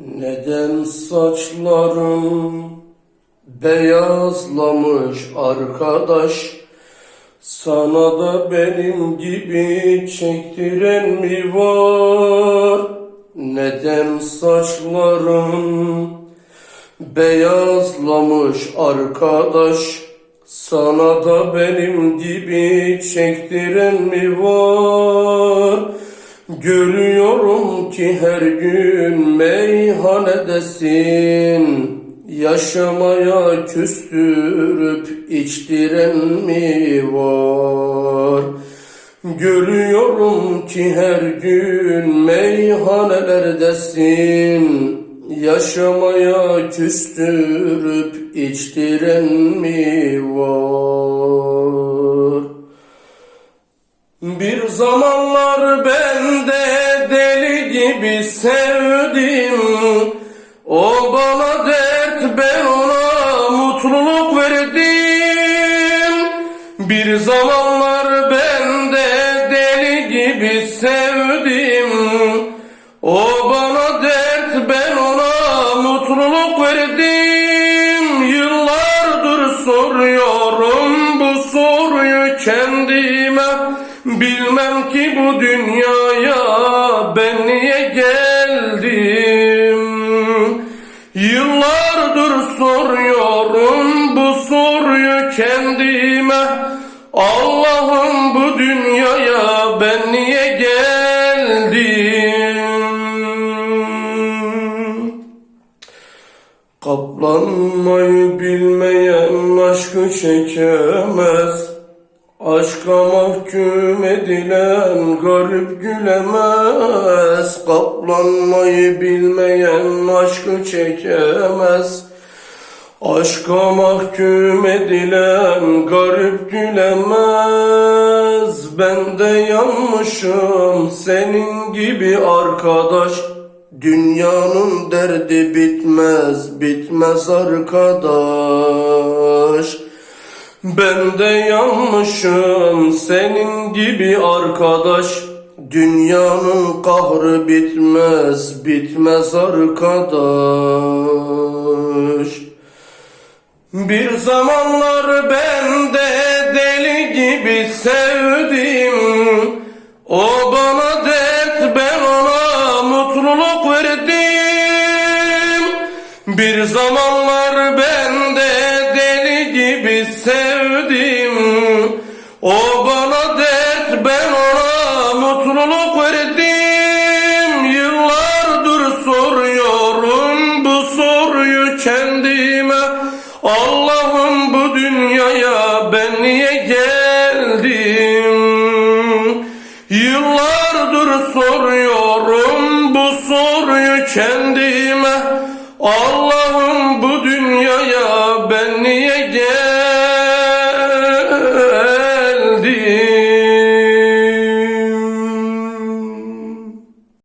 Neden saçlarım beyazlamış arkadaş? Sana da benim gibi çektiren mi var? Neden saçlarım beyazlamış arkadaş? Sana da benim gibi çektiren mi var? Görüyorum ki her gün meyhanedesin Yaşamaya küstürüp içtiren mi var? Görüyorum ki her gün meyhanelerdesin Yaşamaya küstürüp içtiren mi var? Zamanlar ben de deli gibi sevdim. O bana dert ben ona mutluluk verdim. Bir zamanlar ben de deli gibi sevdim. O bana dert ben ona mutluluk verdim. Yıllardır soruyorum Bilmem ki bu dünyaya ben niye geldim? Yıllardır soruyorum bu soruyu kendime. Allah'ım bu dünyaya ben niye geldim? Kaplanmayı bilmeyen aşkı çekemez Aşka mahkum edilen garip gülemez Kaplanmayı bilmeyen aşkı çekemez. Aşka mahkum edilen garip gülemez Ben de yanmışım senin gibi arkadaş. Dünyanın derdi bitmez, bitmez arkadaş ben de yanmışım senin gibi arkadaş. Dünyanın kahrı bitmez, bitmez arkadaş. Bir zamanlar ben de deli gibi sevdim. O bana dert ben ona mutluluk verdim. Bir zamanlar ben de sevdim. O bana dert ben ona mutluluk verdim. Yıllardır soruyorum bu soruyu kendime. Allah'ım bu dünyaya ben niye geldim? Yıllardır soruyorum bu soruyu kendime. Allah'ım